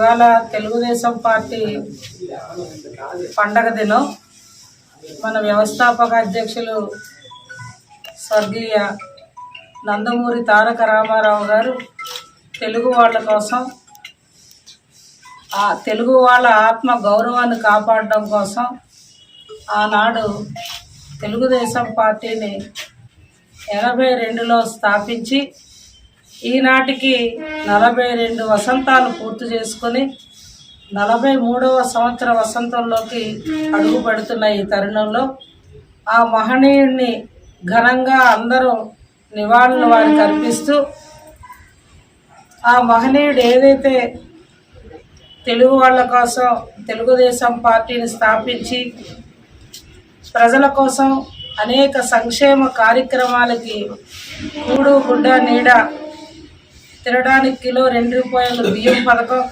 ఇవాళ తెలుగుదేశం పార్టీ పండగ దినం మన వ్యవస్థాపక అధ్యక్షులు స్వర్గీయ నందమూరి తారక రామారావు గారు తెలుగు వాళ్ళ కోసం ఆ తెలుగు వాళ్ళ ఆత్మ గౌరవాన్ని కాపాడడం కోసం ఆనాడు తెలుగుదేశం పార్టీని ఎనభై రెండులో స్థాపించి ఈనాటికి నలభై రెండు వసంతాలు పూర్తి చేసుకొని నలభై మూడవ సంవత్సర వసంతంలోకి అడుగు పెడుతున్న ఈ తరుణంలో ఆ మహనీయుడిని ఘనంగా అందరూ నివాళులు వారికి అర్పిస్తూ ఆ మహనీయుడు ఏదైతే తెలుగు వాళ్ళ కోసం తెలుగుదేశం పార్టీని స్థాపించి ప్రజల కోసం అనేక సంక్షేమ కార్యక్రమాలకి కూడు గుడ్డ నీడ తినడానికి కిలో రెండు రూపాయలు బియ్యం పథకం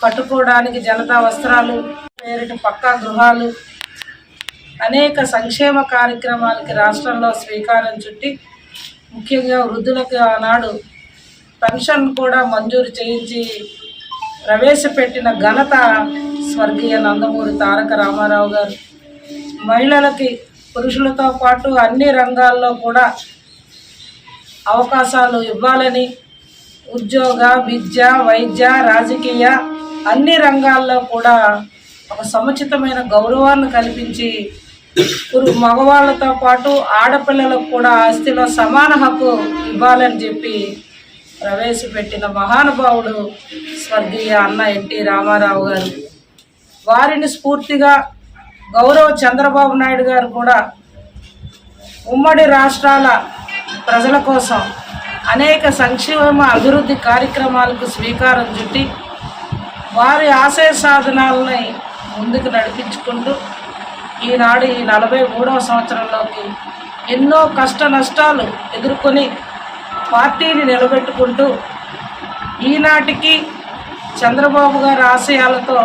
కట్టుకోవడానికి జనతా వస్త్రాలు పేరిట పక్కా గృహాలు అనేక సంక్షేమ కార్యక్రమాలకి రాష్ట్రంలో శ్రీకారం చుట్టి ముఖ్యంగా వృద్ధులకు ఆనాడు పెన్షన్ కూడా మంజూరు చేయించి ప్రవేశపెట్టిన ఘనత స్వర్గీయ నందమూరి తారక రామారావు గారు. మహిళలకి పురుషులతో పాటు అన్ని రంగాల్లో కూడా అవకాశాలు ఇవ్వాలని ఉద్యోగ విద్య వైద్య రాజకీయ అన్ని రంగాల్లో కూడా ఒక సముచితమైన గౌరవాన్ని కల్పించి మగవాళ్ళతో పాటు ఆడపిల్లలకు కూడా ఆస్తిలో సమాన హక్కు ఇవ్వాలని చెప్పి ప్రవేశపెట్టిన మహానుభావుడు స్వర్గీయ అన్న ఎన్టీ రామారావు గారు. వారిని స్ఫూర్తిగా గౌరవ చంద్రబాబు నాయుడు గారు కూడా ఉమ్మడి రాష్ట్రాల ప్రజల కోసం అనేక సంక్షేమ అభివృద్ధి కార్యక్రమాలకు శ్రీకారం చుట్టి వారి ఆశయ సాధనాలని ముందుకు నడిపించుకుంటూ ఈనాడు ఈ నలభై మూడవ సంవత్సరంలోకి ఎన్నో కష్ట నష్టాలు ఎదుర్కొని పార్టీని నిలబెట్టుకుంటూ ఈనాటికి చంద్రబాబు గారి ఆశయాలతో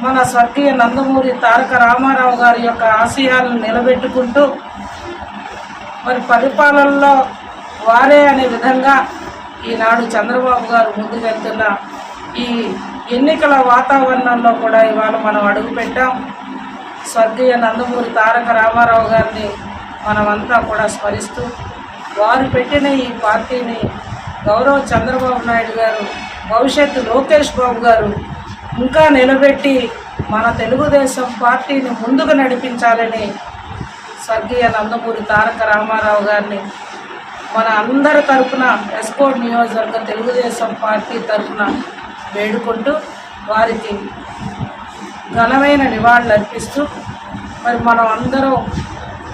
మన స్వర్గీయ నందమూరి తారక రామారావు గారి యొక్క ఆశయాలను నిలబెట్టుకుంటూ మరి పరిపాలనలో వారే అనే విధంగా ఈనాడు చంద్రబాబు గారు ముందుకెళ్తున్న ఈ ఎన్నికల వాతావరణంలో కూడా ఇవాళ మనం అడుగుపెట్టాం. స్వర్గీయ నందమూరి తారక రామారావు గారిని మనమంతా కూడా స్మరిస్తూ వారు పెట్టిన ఈ పార్టీని గౌరవ చంద్రబాబు నాయుడు గారు భవిష్యత్తు లోకేష్ బాబు గారు ఇంకా నిలబెట్టి మన తెలుగుదేశం పార్టీని ముందుకు నడిపించాలని స్వర్గీయ నందమూరి తారక రామారావు గారిని మన అందరి తరపున ఎస్కోడ్ నియోజకవర్గ తెలుగుదేశం పార్టీ తరఫున వేడుకుంటూ వారికి ఘనమైన నివాళులు అర్పిస్తూ మరి మనం అందరం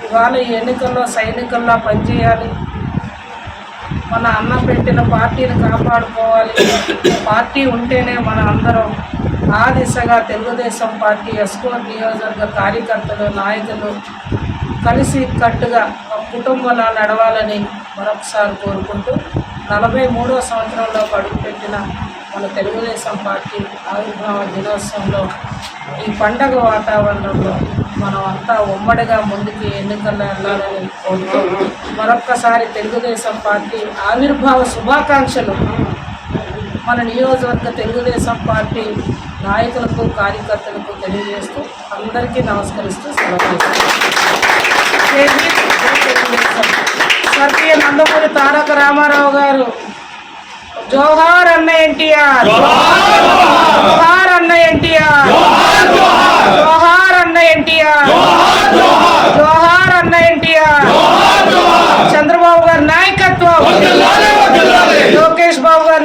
ఇవాళ ఈ ఎన్నికల్లో సైనికుల్లా పనిచేయాలి. మన అన్న పెట్టిన పార్టీని కాపాడుకోవాలి. పార్టీ ఉంటేనే మన అందరం ఆ దిశగా తెలుగుదేశం పార్టీ ఎస్కో నియోజకవర్గ కార్యకర్తలు నాయకులు కలిసి కట్టుగా ఒక కుటుంబంలో నడవాలని మరొకసారి కోరుకుంటూ నలభై మూడో సంవత్సరంలో అడుగుపెట్టిన మన తెలుగుదేశం పార్టీ ఆవిర్భావ దినోత్సవంలో ఈ పండగ వాతావరణంలో మనం అంతా ఉమ్మడిగా ముందుకి ఎన్నికల్లో వెళ్ళాలని కోరుతూ మరొక్కసారి తెలుగుదేశం పార్టీ ఆవిర్భావ శుభాకాంక్షలు. మన నియోజకవర్గ తెలుగుదేశం పార్టీ నాయకులకు కార్యకర్తలకు తెలియజేస్తూ అందరికీ నమస్కరిస్తూ సెలవు స్వర్గీయ నందమూరి తారక రామారావు గారు. జోహార్ అన్న ఎన్టీఆర్. జోహార్ అన్న ఎన్టీఆర్. జోహార్ అన్న ఎన్టీఆర్ జోహార్ అన్న ఎన్టీఆర్ చంద్రబాబు గారి నాయకత్వం లోకేష్ బాబు గారి